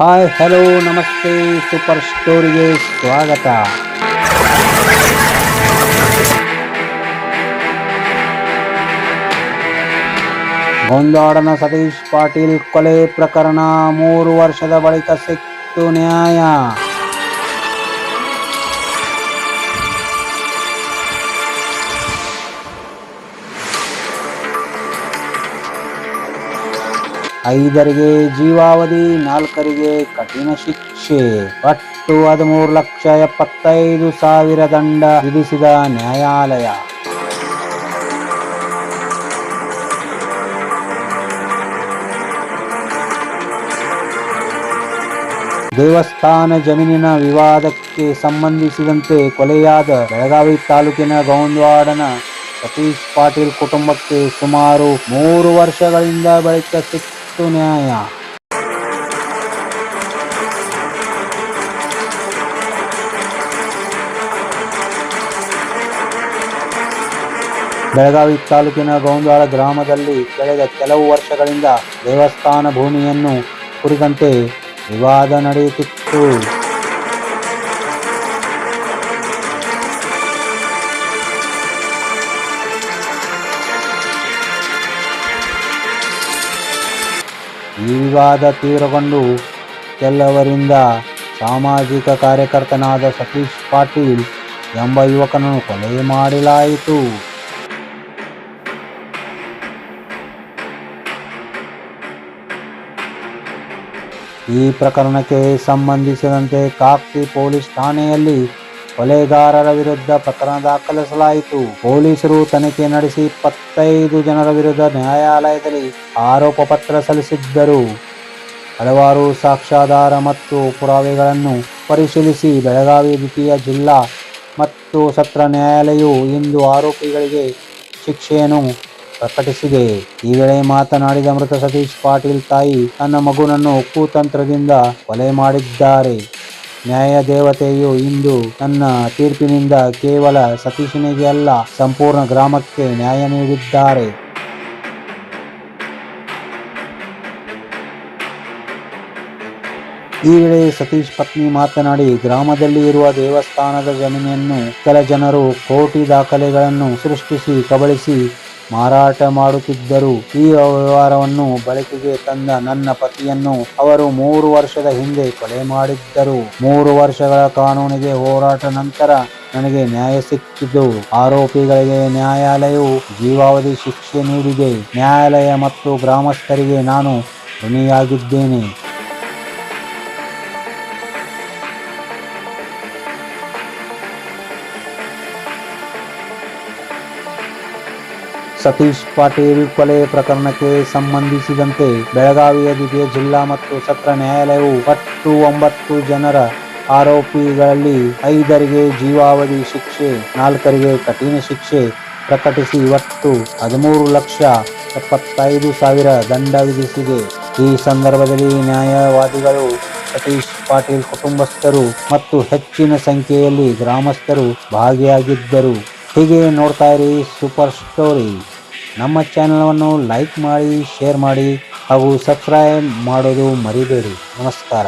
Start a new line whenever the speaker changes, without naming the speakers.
Hi, hello, ನಮಸ್ತೆ, super ಸ್ಟೋರಿಗೆ ಸ್ವಾಗತ. ಗೊಂದಾಡನ ಸತೀಶ್ ಪಾಟೀಲ್ ಕೊಲೆ ಪ್ರಕರಣ ಮೂರು ವರ್ಷದ ಬಳಿಕ ಸಿಕ್ತು ನ್ಯಾಯ. ಐದರಿಗೆ ಜೀವಾವಧಿ, ನಾಲ್ಕರಿಗೆ ಕಠಿಣ ಶಿಕ್ಷೆ. ಒಟ್ಟು ಹದಿಮೂರು ಲಕ್ಷ ಎಪ್ಪತ್ತೈದು ಸಾವಿರ ದಂಡ ವಿಧಿಸಿದ ನ್ಯಾಯಾಲಯ. ದೇವಸ್ಥಾನ ಜಮೀನಿನ ವಿವಾದಕ್ಕೆ ಸಂಬಂಧಿಸಿದಂತೆ ಕೊಲೆಯಾದ ಬೆಳಗಾವಿ ತಾಲೂಕಿನ ಗೌಂದವಾಡನ ಸತೀಶ್ ಪಾಟೀಲ್ ಕುಟುಂಬಕ್ಕೆ ಸುಮಾರು ಮೂರು ವರ್ಷಗಳಿಂದ ಬಳಿಕ ಸಿಕ್ತು ನ್ಯಾಯ ಬೆಳಗಾವಿ ತಾಲೂಕಿನ ಗೌಂದಾಳ ಗ್ರಾಮದಲ್ಲಿ ಕಳೆದ ಕೆಲವು ವರ್ಷಗಳಿಂದ ದೇವಸ್ಥಾನ ಭೂಮಿಯನ್ನು ಕುರಿತಂತೆ ವಿವಾದ ನಡೆಯುತ್ತಿತ್ತು. ಈ ವಿವಾದ ತೀವ್ರಗೊಂಡು ಕೆಲವರಿಂದ ಸಾಮಾಜಿಕ ಕಾರ್ಯಕರ್ತನಾದ ಸತೀಶ್ ಪಾಟೀಲ್ ಎಂಬ ಯುವಕನನ್ನು ಕೊಲೆ ಮಾಡಲಾಯಿತು. ಈ ಪ್ರಕರಣಕ್ಕೆ ಸಂಬಂಧಿಸಿದಂತೆ ಕಾಪ್ತಿ ಪೊಲೀಸ್ ಠಾಣೆಯಲ್ಲಿ ಕೊಲೆಗಾರರ ವಿರುದ್ಧ ಪ್ರಕರಣ ದಾಖಲಿಸಲಾಯಿತು. ಪೊಲೀಸರು ತನಿಖೆ ನಡೆಸಿ ಇಪ್ಪತ್ತೈದು ಜನರ ವಿರುದ್ಧ ನ್ಯಾಯಾಲಯದಲ್ಲಿ ಆರೋಪ ಪತ್ರ ಸಲ್ಲಿಸಿದ್ದರು. ಹಲವಾರು ಸಾಕ್ಷ್ಯಾಧಾರ ಮತ್ತು ಪುರಾವೆಗಳನ್ನು ಪರಿಶೀಲಿಸಿ ಬೆಳಗಾವಿ ದ್ವಿತೀಯ ಜಿಲ್ಲಾ ಮತ್ತು ಸತ್ರ ನ್ಯಾಯಾಲಯವು ಇಂದು ಆರೋಪಿಗಳಿಗೆ ಶಿಕ್ಷೆಯನ್ನು ಪ್ರಕಟಿಸಿದೆ. ಈ ವೇಳೆ ಮಾತನಾಡಿದ ಮೃತ ಸತೀಶ್ ಪಾಟೀಲ್ ತಾಯಿ ತನ್ನ ಮಗುನನ್ನು ಕೂತಂತ್ರದಿಂದ ಕೊಲೆ ಮಾಡಿದ್ದಾರೆ. ನ್ಯಾಯ ದೇವತೆಯು ಇಂದು ತನ್ನ ತೀರ್ಪಿನಿಂದ ಕೇವಲ ಸತೀಶನಿಗೆ ಅಲ್ಲ, ಸಂಪೂರ್ಣ ಗ್ರಾಮಕ್ಕೆ ನ್ಯಾಯ ನೀಡಿದ್ದಾರೆ. ಈ ವೇಳೆ ಸತೀಶ್ ಪತ್ನಿ ಮಾತನಾಡಿ, ಗ್ರಾಮದಲ್ಲಿ ಇರುವ ದೇವಸ್ಥಾನದ ಜಮೀನನ್ನು ಕೆಲ ಜನರು ಕೋಟಿ ದಾಖಲೆಗಳನ್ನು ಸೃಷ್ಟಿಸಿ ಕಬಳಿಸಿ ಮಾರಾಟ ಮಾಡುತ್ತಿದ್ದರು ಈ ವ್ಯವಹಾರವನ್ನು ಬಳಕೆಗೆ ತಂದ ನನ್ನ ಪತಿಯನ್ನು ಅವರು ಮೂರು ವರ್ಷದ ಹಿಂದೆ ಕೊಲೆ ಮಾಡಿದ್ದರು. ಮೂರು ವರ್ಷಗಳ ಕಾನೂನಿಗೆ ಹೋರಾಟ ನಂತರ ನನಗೆ ನ್ಯಾಯ ಸಿಕ್ಕಿದ್ದು. ಆರೋಪಿಗಳಿಗೆ ನ್ಯಾಯಾಲಯವು ಜೀವಾವಧಿ ಶಿಕ್ಷೆ ನೀಡಿದೆ. ನ್ಯಾಯಾಲಯ ಮತ್ತು ಗ್ರಾಮಸ್ಥರಿಗೆ ನಾನು ಋಣಿಯಾಗಿದ್ದೇನೆ. ಸತೀಶ್ ಪಾಟೀಲ್ ಕೊಲೆ ಪ್ರಕರಣಕ್ಕೆ ಸಂಬಂಧಿಸಿದಂತೆ ಬೆಳಗಾವಿಯ ದ್ವಿತೀಯ ಜಿಲ್ಲಾ ಮತ್ತು ಸತ್ರ ನ್ಯಾಯಾಲಯವು ಒಟ್ಟು ಒಂಬತ್ತು ಜನರ ಆರೋಪಿಗಳಲ್ಲಿ ಐದರಿಗೆ ಜೀವಾವಧಿ ಶಿಕ್ಷೆ, ನಾಲ್ಕರಿಗೆ ಕಠಿಣ ಶಿಕ್ಷೆ ಪ್ರಕಟಿಸಿ ಒಟ್ಟು ಹದಿಮೂರು ಲಕ್ಷ ಎಪ್ಪತ್ತೈದು ಸಾವಿರ ದಂಡ ವಿಧಿಸಿದೆ. ಈ ಸಂದರ್ಭದಲ್ಲಿ ನ್ಯಾಯವಾದಿಗಳು ಸತೀಶ್ ಪಾಟೀಲ್ ಕುಟುಂಬಸ್ಥರು ಮತ್ತು ಹೆಚ್ಚಿನ ಸಂಖ್ಯೆಯಲ್ಲಿ ಗ್ರಾಮಸ್ಥರು ಭಾಗಿಯಾಗಿದ್ದರು. ಹೀಗೆ ನೋಡ್ತಾ ಇರಿ ಸೂಪರ್ ಸ್ಟೋರಿ ನಮ್ಮ ಚಾನಲನ್ನು ಲೈಕ್ ಮಾಡಿ ಶೇರ್ ಮಾಡಿ ಹಾಗೂ ಸಬ್ಸ್ಕ್ರೈಬ್ ಮಾಡೋದು ಮರಿಬೇಡಿ. ನಮಸ್ಕಾರ.